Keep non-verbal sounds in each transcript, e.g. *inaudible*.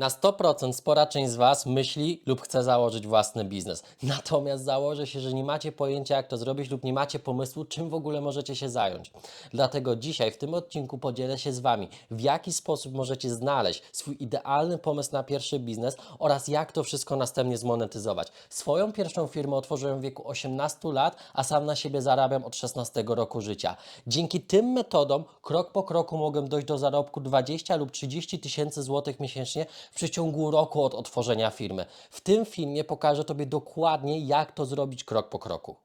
Na 100% spora część z Was myśli lub chce założyć własny biznes. Natomiast założę się, że nie macie pojęcia, jak to zrobić, lub nie macie pomysłu, czym w ogóle możecie się zająć. Dlatego dzisiaj w tym odcinku podzielę się z Wami, w jaki sposób możecie znaleźć swój idealny pomysł na pierwszy biznes oraz jak to wszystko następnie zmonetyzować. Swoją pierwszą firmę otworzyłem w wieku 18 lat, a sam na siebie zarabiam od 16 roku życia. Dzięki tym metodom krok po kroku mogłem dojść do zarobku 20 lub 30 tysięcy złotych miesięcznie w przeciągu roku od otworzenia firmy. W tym filmie pokażę Tobie dokładnie, jak to zrobić krok po kroku.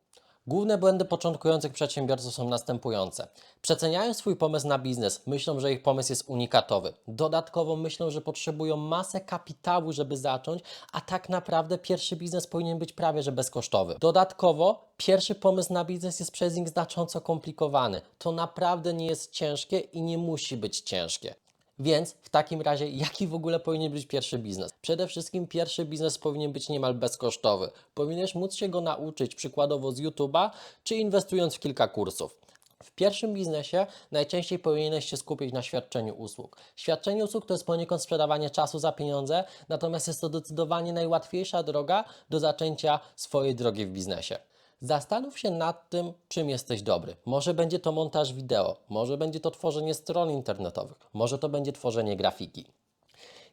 Główne błędy początkujących przedsiębiorców są następujące. Przeceniają swój pomysł na biznes, myślą, że ich pomysł jest unikatowy. Dodatkowo myślą, że potrzebują masę kapitału, żeby zacząć, a tak naprawdę pierwszy biznes powinien być prawie że bezkosztowy. Dodatkowo pierwszy pomysł na biznes jest przez nich znacząco komplikowany. To naprawdę nie jest ciężkie i nie musi być ciężkie. Więc w takim razie, *laughs* jaki w ogóle powinien być pierwszy biznes? Przede wszystkim pierwszy biznes powinien być niemal bezkosztowy. Powinieneś móc się go nauczyć przykładowo z YouTube'a, czy inwestując w kilka kursów. W pierwszym biznesie najczęściej powinieneś się skupić na świadczeniu usług. Świadczenie usług to jest poniekąd sprzedawanie czasu za pieniądze, natomiast jest to zdecydowanie najłatwiejsza droga do zaczęcia swojej drogi w biznesie. Zastanów się nad tym, czym jesteś dobry. Może będzie to montaż wideo, może będzie to tworzenie stron internetowych, może to będzie tworzenie grafiki.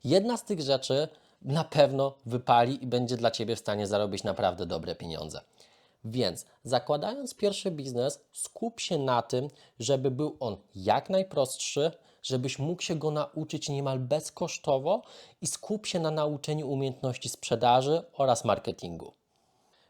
Jedna z tych rzeczy na pewno wypali i będzie dla Ciebie w stanie zarobić naprawdę dobre pieniądze. Więc zakładając pierwszy biznes, skup się na tym, żeby był on jak najprostszy, żebyś mógł się go nauczyć niemal bezkosztowo i skup się na nauczeniu umiejętności sprzedaży oraz marketingu.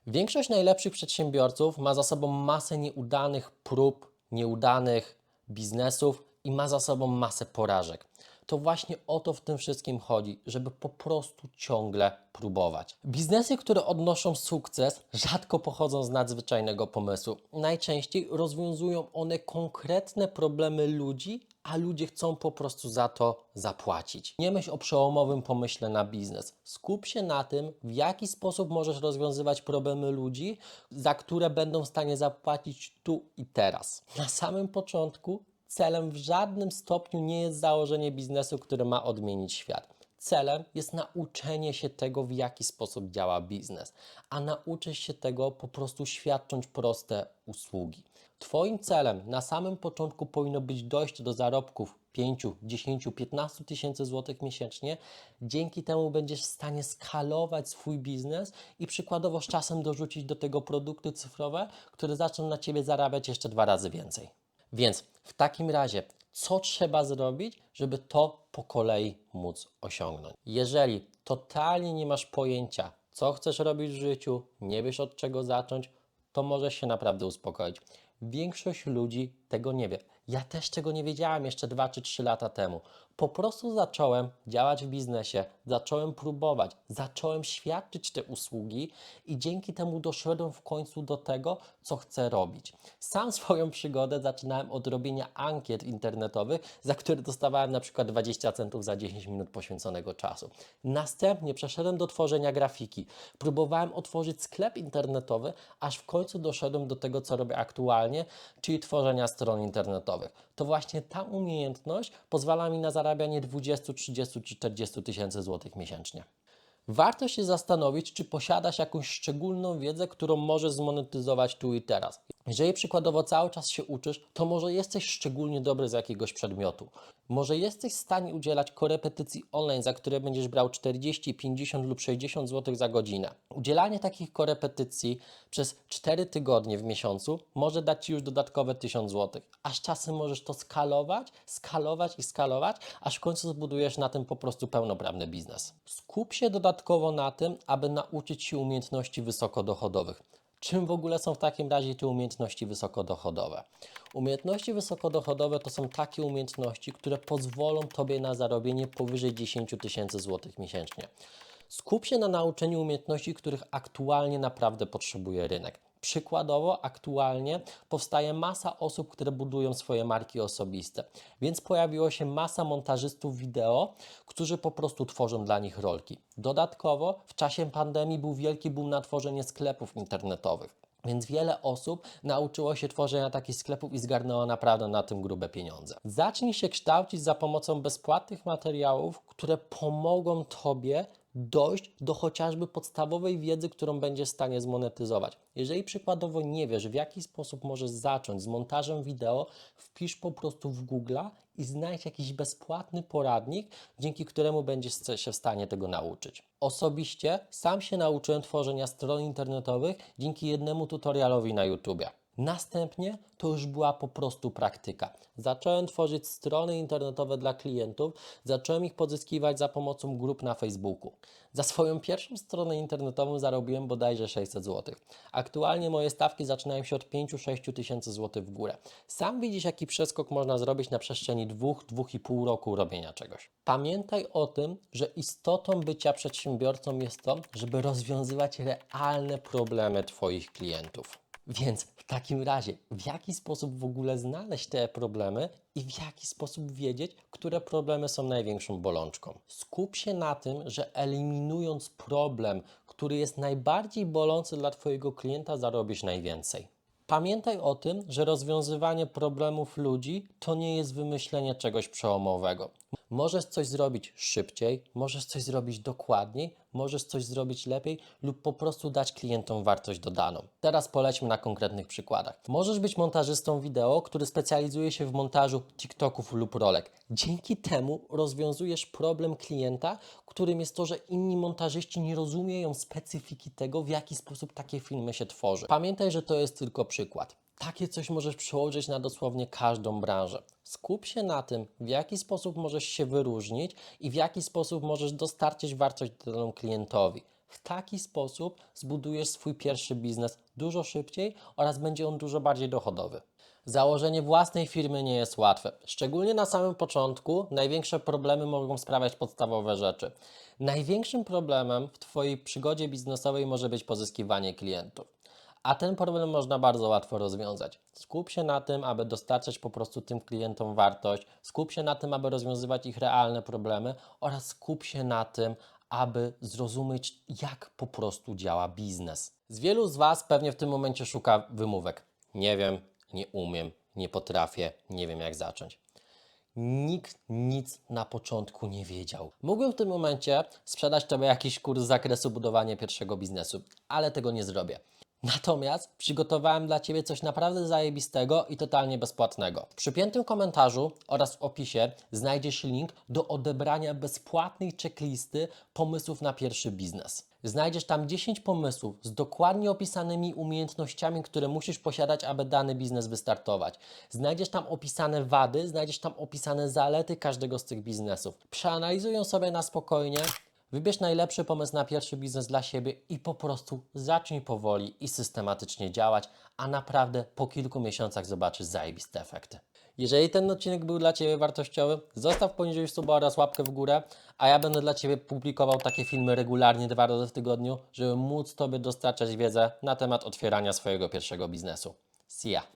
Większość najlepszych przedsiębiorców ma za sobą masę nieudanych prób, nieudanych biznesów i ma za sobą masę porażek. To właśnie o to w tym wszystkim chodzi, żeby po prostu ciągle próbować. Biznesy, które odnoszą sukces, rzadko pochodzą z nadzwyczajnego pomysłu. Najczęściej rozwiązują one konkretne problemy ludzi, a ludzie chcą po prostu za to zapłacić. Nie myśl o przełomowym pomyśle na biznes. Skup się na tym, w jaki sposób możesz rozwiązywać problemy ludzi, za które będą w stanie zapłacić tu i teraz. Na samym początku celem w żadnym stopniu nie jest założenie biznesu, który ma odmienić świat. Celem jest nauczenie się tego, w jaki sposób działa biznes, a nauczysz się tego po prostu świadcząc proste usługi. Twoim celem na samym początku powinno być dojście do zarobków 5, 10, 15 tysięcy złotych miesięcznie. Dzięki temu będziesz w stanie skalować swój biznes i przykładowo z czasem dorzucić do tego produkty cyfrowe, które zaczną na Ciebie zarabiać jeszcze dwa razy więcej. Więc w takim razie, co trzeba zrobić, żeby to po kolei móc osiągnąć? Jeżeli totalnie nie masz pojęcia, co chcesz robić w życiu, nie wiesz od czego zacząć, to możesz się naprawdę uspokoić. Większość ludzi tego nie wie. Ja też tego nie wiedziałem jeszcze 2 czy 3 lata temu. Po prostu zacząłem działać w biznesie, zacząłem próbować, zacząłem świadczyć te usługi i dzięki temu doszedłem w końcu do tego, co chcę robić. Sam *laughs* swoją przygodę zaczynałem od robienia ankiet internetowych, za które dostawałem na przykład 20 centów za 10 minut poświęconego czasu. Następnie przeszedłem do tworzenia grafiki. Próbowałem otworzyć sklep internetowy, aż w końcu doszedłem do tego, co robię aktualnie, czyli tworzenia stron internetowych. To właśnie ta umiejętność pozwala mi na zarabianie 20, 30 czy 40 tysięcy złotych miesięcznie. Warto się zastanowić, czy posiadasz jakąś szczególną wiedzę, którą możesz zmonetyzować tu i teraz. Jeżeli przykładowo cały czas się uczysz, to może jesteś szczególnie dobry z jakiegoś przedmiotu. Może jesteś w stanie udzielać korepetycji online, za które będziesz brał 40, 50 lub 60 zł za godzinę. Udzielanie takich korepetycji przez 4 tygodnie w miesiącu może dać Ci już dodatkowe 1000 zł. A z czasem możesz to skalować, skalować i skalować, aż w końcu zbudujesz na tym po prostu pełnoprawny biznes. Skup się dodatkowo na tym, aby nauczyć się umiejętności wysokodochodowych. Czym w ogóle są w takim razie te umiejętności wysokodochodowe? Umiejętności wysokodochodowe to są takie umiejętności, które pozwolą Tobie na zarobienie powyżej 10 tysięcy złotych miesięcznie. Skup się na nauczeniu umiejętności, których aktualnie naprawdę potrzebuje rynek. Przykładowo, aktualnie powstaje masa osób, które budują swoje marki osobiste, więc pojawiło się masa montażystów wideo, którzy po prostu tworzą dla nich rolki. Dodatkowo, w czasie pandemii był wielki boom na tworzenie sklepów internetowych. Więc wiele osób nauczyło się tworzenia takich sklepów i zgarnęło naprawdę na tym grube pieniądze. Zacznij się kształcić za pomocą bezpłatnych materiałów, które pomogą Tobie dojść do chociażby podstawowej wiedzy, którą będziesz w stanie zmonetyzować. Jeżeli przykładowo nie wiesz, w jaki sposób możesz zacząć z montażem wideo, wpisz po prostu w Google i znajdź jakiś bezpłatny poradnik, dzięki któremu będziesz się w stanie tego nauczyć. Osobiście sam się nauczyłem tworzenia stron internetowych dzięki jednemu tutorialowi na YouTube. Następnie to już była po prostu praktyka. Zacząłem tworzyć strony internetowe dla klientów, zacząłem ich pozyskiwać za pomocą grup na Facebooku. Za swoją pierwszą stronę internetową zarobiłem bodajże 600 zł. Aktualnie moje stawki zaczynają się od 5-6 tysięcy złotych w górę. Sam widzisz, jaki przeskok można zrobić na przestrzeni 2-2,5 roku robienia czegoś. Pamiętaj o tym, że istotą bycia przedsiębiorcą jest to, żeby rozwiązywać realne problemy Twoich klientów. Więc w takim razie, w jaki sposób w ogóle znaleźć te problemy i w jaki sposób wiedzieć, które problemy są największą bolączką? Skup się na tym, że eliminując problem, który jest najbardziej bolący dla Twojego klienta, zarobisz najwięcej. Pamiętaj o tym, że rozwiązywanie problemów ludzi to nie jest wymyślenie czegoś przełomowego. Możesz coś zrobić szybciej, możesz coś zrobić dokładniej, możesz coś zrobić lepiej lub po prostu dać klientom wartość dodaną. Teraz polećmy na konkretnych przykładach. Możesz być montażystą wideo, który specjalizuje się w montażu TikToków lub rolek. Dzięki temu rozwiązujesz problem klienta, którym jest to, że inni montażyści nie rozumieją specyfiki tego, w jaki sposób takie filmy się tworzy. Pamiętaj, że to jest tylko przykład. Takie coś możesz przełożyć na dosłownie każdą branżę. Skup się na tym, w jaki sposób możesz się wyróżnić i w jaki sposób możesz dostarczyć wartość dodaną klientowi. W taki sposób zbudujesz swój pierwszy biznes dużo szybciej oraz będzie on dużo bardziej dochodowy. Założenie własnej firmy nie jest łatwe. Szczególnie na samym początku największe problemy mogą sprawiać podstawowe rzeczy. Największym problemem w Twojej przygodzie biznesowej może być pozyskiwanie klientów. A ten problem można bardzo łatwo rozwiązać. Skup się na tym, aby dostarczać po prostu tym klientom wartość, skup się na tym, aby rozwiązywać ich realne problemy oraz skup się na tym, aby zrozumieć, jak po prostu działa biznes. Z wielu z Was pewnie w tym momencie szuka wymówek. Nie wiem, nie umiem, nie potrafię, nie wiem jak zacząć. Nikt nic na początku nie wiedział. Mógłbym w tym momencie sprzedać Tobie jakiś kurs z zakresu budowania pierwszego biznesu, ale tego nie zrobię. Natomiast przygotowałem dla Ciebie coś naprawdę zajebistego i totalnie bezpłatnego. W przypiętym komentarzu oraz w opisie znajdziesz link do odebrania bezpłatnej checklisty pomysłów na pierwszy biznes. Znajdziesz tam 10 pomysłów z dokładnie opisanymi umiejętnościami, które musisz posiadać, aby dany biznes wystartować. Znajdziesz tam opisane wady, znajdziesz tam opisane zalety każdego z tych biznesów. Przeanalizuj ją sobie na spokojnie. Wybierz najlepszy pomysł na pierwszy biznes dla siebie i po prostu zacznij powoli i systematycznie działać, a naprawdę po kilku miesiącach zobaczysz zajebiste efekty. Jeżeli ten odcinek był dla Ciebie wartościowy, zostaw poniżej suba oraz łapkę w górę, a ja będę dla Ciebie publikował takie filmy regularnie dwa razy w tygodniu, żeby móc Tobie dostarczać wiedzę na temat otwierania swojego pierwszego biznesu. See ya!